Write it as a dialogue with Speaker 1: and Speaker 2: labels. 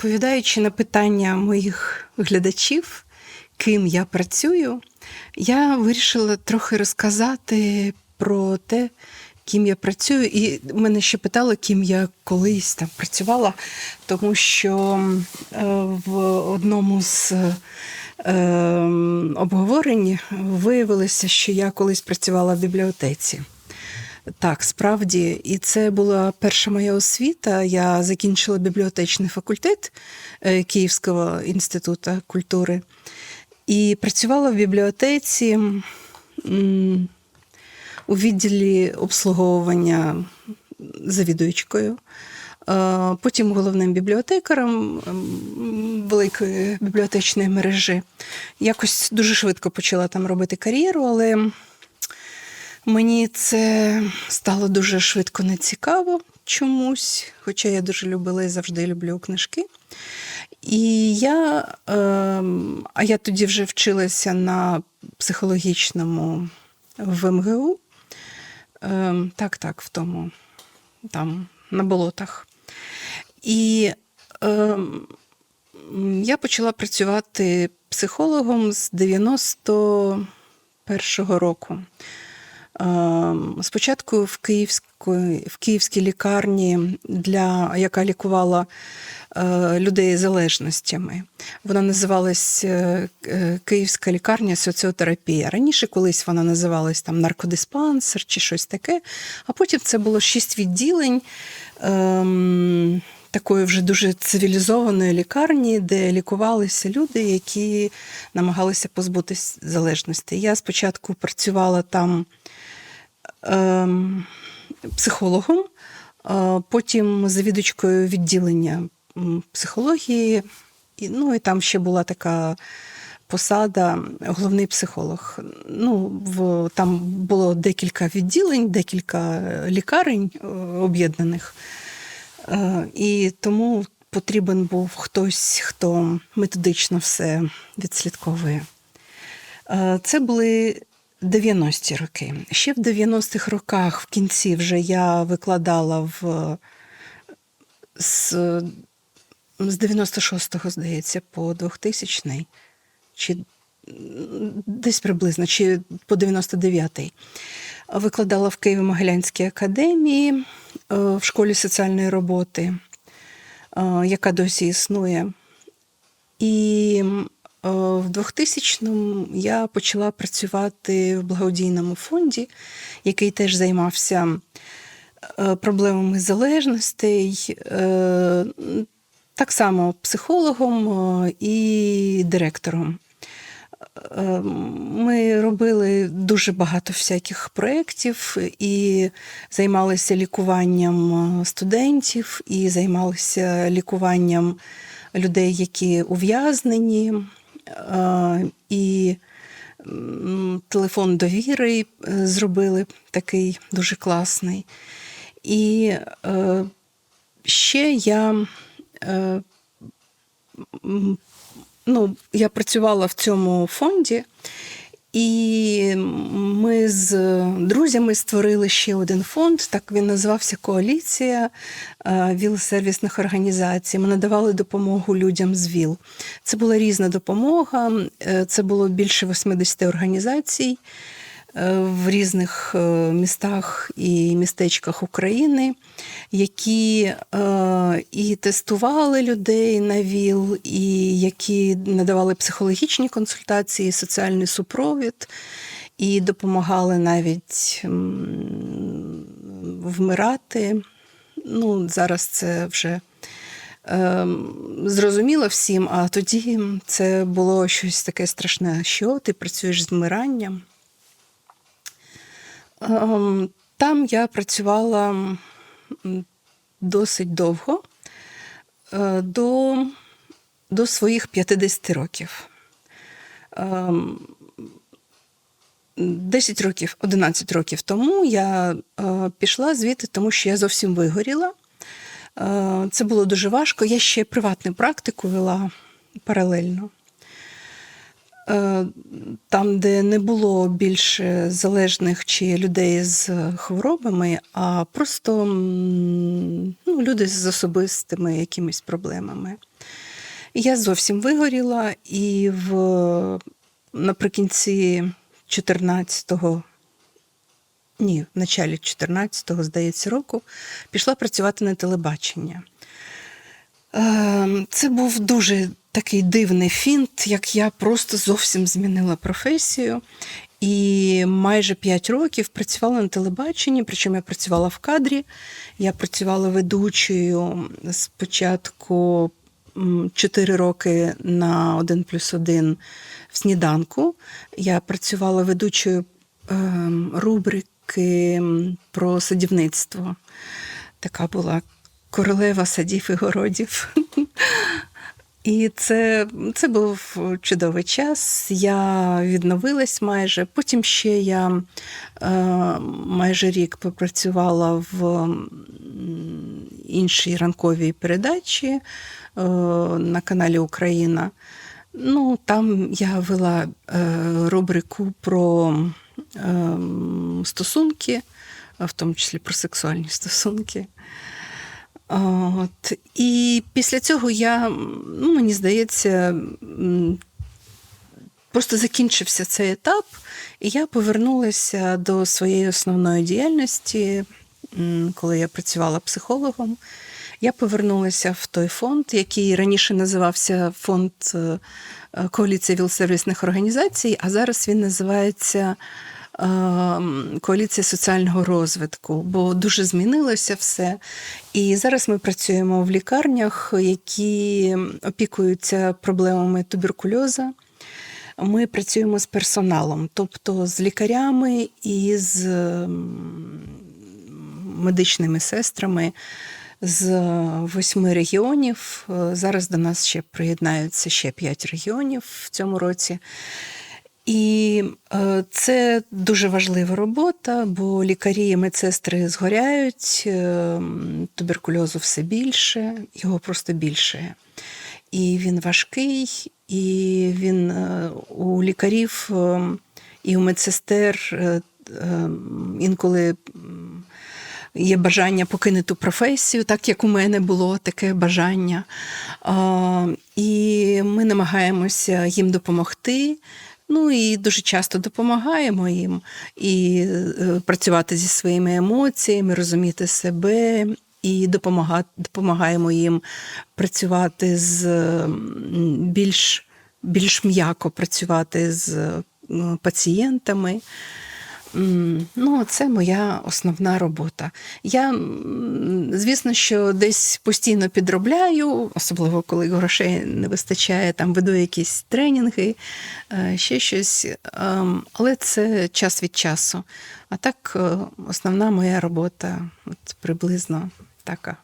Speaker 1: Відповідаючи на питання моїх глядачів, ким я працюю, я вирішила трохи розказати про те, ким я працюю. І мене ще питали, ким я колись там працювала, тому що е, в одному з е, обговорень виявилося, що я колись працювала в бібліотеці. Так, справді, і це була перша моя освіта. Я закінчила бібліотечний факультет е, Київського інституту культури і працювала в бібліотеці у відділі обслуговування завідуючкою. Е, Потім головним бібліотекарем великої бібліотечної мережі. Якось дуже швидко почала там робити кар'єру, але Мені це стало дуже швидко нецікаво чомусь, хоча я дуже любила і завжди люблю книжки. І я, е, а я тоді вже вчилася на психологічному в МГУ. Е, так, так, в тому, там, на болотах. І е, я почала працювати психологом з 91-го року. Ем, Спочатку в Київської, в Київській лікарні, для, яка лікувала е, людей з залежностями. Вона називалась е, е, Київська лікарня соціотерапія. Раніше колись вона називалась там наркодиспансер чи щось таке, а потім це було шість відділень. Ем, Такої вже дуже цивілізованої лікарні, де лікувалися люди, які намагалися позбутися залежності. Я спочатку працювала там психологом, а потім завідувачкою відділення психології, ну і там ще була така посада головний психолог. Ну, в, там було декілька відділень, декілька лікарень е, об'єднаних. Е, І тому потрібен був хтось, хто методично все відслідковує. Е, Це були 90-ті роки. Ще в 90-х роках, в кінці, вже я викладала в з, з 96-го, здається, по 2000-й, чи десь приблизно, чи по 99-й. Викладала в Києво-Могилянській академії е, в школі соціальної роботи, е, яка досі існує. І в 2000-му я почала працювати в благодійному фонді, який теж займався е, проблемами залежностей, е, так само психологом е, і директором. Е, Ми робили дуже багато всяких проєктів і займалися лікуванням студентів, і займалися лікуванням людей, які ув'язнені, Е, і телефон довіри е, зробили такий дуже класний. І е, ще я е, ну, я працювала в цьому фонді, і ми з друзями створили ще один фонд. Так він називався Коаліція е, ВІЛ-сервісних організацій. Ми надавали допомогу людям з ВІЛ. Це була різна допомога, е, це було більше 80 організацій в різних е, містах і містечках України, які е, і тестували людей на ВІЛ, і які надавали психологічні консультації, соціальний супровід, і допомагали навіть вмирати. Ну, зараз це вже е, зрозуміло всім, а тоді це було щось таке страшне, що ти працюєш з вмиранням. Ем, Там я працювала досить довго, е, до, до своїх 50 років. Ем, 10 років, 11 років тому я е, пішла звідти, тому що я зовсім вигоріла. Е, Це було дуже важко. Я ще приватну практику вела паралельно. Е, Там, де не було більше залежних чи людей з хворобами, а просто ну, люди з особистими якимись проблемами. Я зовсім вигоріла, і в, наприкінці 14-го, ні, в началі 14-го, здається, року, пішла працювати на телебачення. Ем, Це був дуже такий дивний фінт, як я просто зовсім змінила професію. І майже 5 років працювала на телебаченні, причому я працювала в кадрі. Я працювала ведучою спочатку 4 роки на 1 плюс 1 в сніданку. Я працювала ведучою ем, рубрики про садівництво. Така була королева садів і городів. І це, це був чудовий час. Я відновилась майже. Потім ще я е, майже рік попрацювала в іншій ранковій передачі е, на каналі Україна. Ну, там я вела е, рубрику про е, стосунки, в тому числі про сексуальні стосунки. От. І після цього я, ну, мені здається, просто закінчився цей етап, і я повернулася до своєї основної діяльності, коли я працювала психологом. Я повернулася в той фонд, який раніше називався Фонд е, коаліції вілсервісних організацій, а зараз він називається Коаліція соціального розвитку, бо дуже змінилося все. І зараз ми працюємо в лікарнях, які опікуються проблемами туберкульоза. Ми працюємо з персоналом, тобто з лікарями і з медичними сестрами з восьми регіонів. Е, Зараз до нас ще приєднаються ще п'ять регіонів в цьому році. І е, це дуже важлива робота, бо лікарі і медсестри згоряють, е, туберкульозу все більше, його просто більше. І він важкий, і він е, у лікарів і у медсестер інколи є бажання покинути професію, так як у мене було таке бажання. І ми намагаємося їм допомогти. Ну і дуже часто допомагаємо їм і е, працювати зі своїми емоціями, розуміти себе. І допомагаємо їм працювати з більш, більш м'яко працювати з пацієнтами. Ну, це моя основна робота. Я, звісно, що десь постійно підробляю, особливо коли грошей не вистачає, там веду якісь тренінги, е, ще щось. Ем, Але це час від часу. А так, е, основна моя робота от приблизно така.